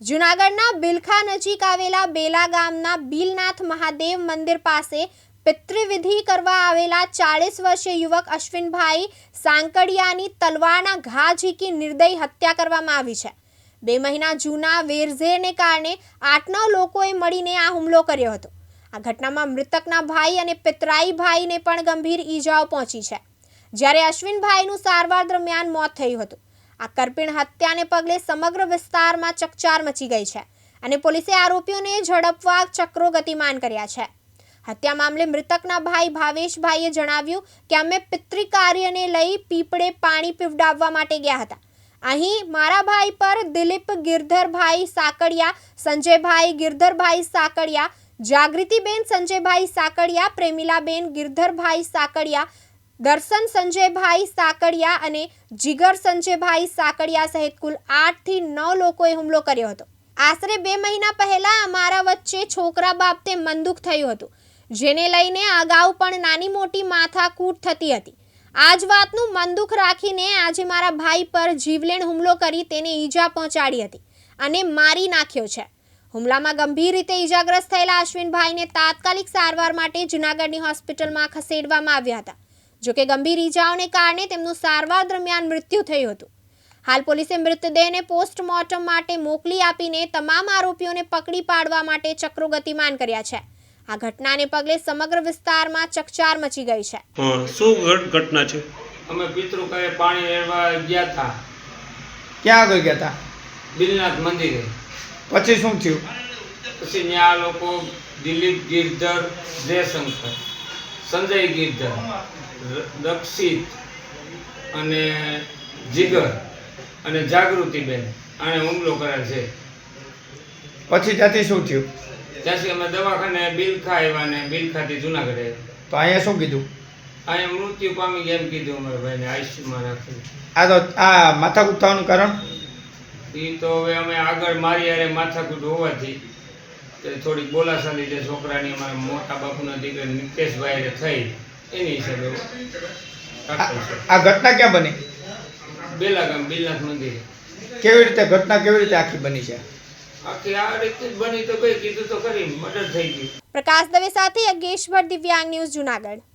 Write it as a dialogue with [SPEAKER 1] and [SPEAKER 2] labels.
[SPEAKER 1] જૂનાગઢના બિલખા નજીક આવેલા બેલા ગામના બિલનાથ મહાદેવ મંદિર પાસે પિતૃવિધિ કરવા આવેલા ચાળીસ વર્ષીય યુવક અશ્વિનભાઈ સાંકડિયાની તલવારના ઘા ઝીકી નિર્દય હત્યા કરવામાં આવી છે. બે મહિના જૂના વેરઝેરને કારણે આઠ નવ લોકોએ મળીને આ હુમલો કર્યો હતો. આ ઘટનામાં મૃતકના ભાઈ અને પિતરાઈ ભાઈને પણ ગંભીર ઈજાઓ પહોંચી છે. જ્યારે અશ્વિનભાઈનું સારવાર દરમિયાન મોત થયું હતું. આ કરપીણ હત્યાને પગલે સમગ્ર વિસ્તારમાં ચકચાર મચી ગઈ છે અને પોલીસે આરોપીઓને ઝડપવા ચક્રો ગતિમાન કર્યા છે. હત્યા મામલે મૃતકના ભાઈ ભાવેશભાઈએ જણાવ્યું કે અમે પિતૃ કાર્યને લઈ પીપળે પાણી પીવડાવવા માટે ગયા હતા. અહીં મારા ભાઈ પર દિલીપ ગિરધરભાઈ સાકડિયા, સંજયભાઈ ગિરધરભાઈ સાકડિયા, જાગૃતિબેન સંજયભાઈ સાકડિયા, પ્રેમિલાબેન ગિરધરભાઈ સાકડિયા દર્શન સંજયભાઈ સાકડિયા અને જીગર સંજયભાઈ સાકડિયા સહિત કુલ આઠથી નવ લોકોએ હુમલો કર્યો હતો. આશરે બે મહિના પહેલા અમારા વચ્ચે છોકરા બાબતે મનદુખ થયું હતું, જેને લઈને અગાઉ પણ નાની મોટી માથાકૂટ થતી હતી. આ જ વાતનું મનદુખ રાખીને આજે મારા ભાઈ પર જીવલેણ હુમલો કરી તેને ઈજા પહોંચાડી હતી અને મારી નાખ્યો છે. હુમલામાં ગંભીર રીતે ઈજાગ્રસ્ત થયેલા અશ્વિનભાઈને તાત્કાલિક સારવાર માટે જૂનાગઢની હોસ્પિટલમાં ખસેડવામાં આવ્યા હતા. જોકે ગંભીર ઈજાઓને કારણે તેમનું સારવાર દરમિયાન મૃત્યુ થયું હતું. હાલ પોલીસે મૃતદેહને પોસ્ટમોર્ટમ માટે મોકલી આપીને તમામ આરોપીઓને પકડી પાડવા માટે ચક્રો ગતિમાન કર્યા છે. આ ઘટનાને પગલે સમગ્ર વિસ્તારમાં ચકચાર મચી ગઈ છે.
[SPEAKER 2] શું ઘટના છે?
[SPEAKER 3] અમે પિતૃ કહે પાણી રેડવા ગયા હતા
[SPEAKER 4] ક્યાં આગળ ગયા હતા
[SPEAKER 3] બિલનાથ મંદિરે.
[SPEAKER 4] પછી શું થયું?
[SPEAKER 3] પછી ત્યાં લોકો દિલીપ ગિરધર જયશંકર. સંજય ગિરધર રક્ષિત અને જીગર અને જાગૃતિબેન આણે હુમલો કરેલ છે.
[SPEAKER 4] પછી ત્યાંથી શું થયું?
[SPEAKER 3] ત્યાંથી અમે દવાખાને બિલખા આવ્યા ને બિલખાથી જુનાગઢ. આવ્યા
[SPEAKER 4] તો અહીંયા શું કીધું?
[SPEAKER 3] અહીંયા મૃત્યુ પામી ગયા એમ કીધું અમારા ભાઈને આઈસીયુમાં રાખ્યું
[SPEAKER 4] આ તો આ માથાકૂટ થવાનું કારણ?
[SPEAKER 3] એ તો હવે અમે આગળ મારી અરે માથાકૂટ હોવાથી થોડીક બોલાશાલી જે છોકરાની અમારા મોટા બાપુના દીકરા નિકેશભાઈ થઈ. એની હિસાબે
[SPEAKER 4] આ ઘટના ક્યાં બની?
[SPEAKER 3] બેલા ગામ બિલનાથ મંદિર.
[SPEAKER 4] કેવી રીતે ઘટના કેવી રીતે આખી બની છે?
[SPEAKER 3] આખી આ રીતે જ બની તો કઈ કીધું તો કરી મર્ડર થઈ ગયું.
[SPEAKER 1] પ્રકાશ દવે સાથે યજ્ઞેશ દિવ્યાંગ ન્યૂઝ જૂનાગઢ.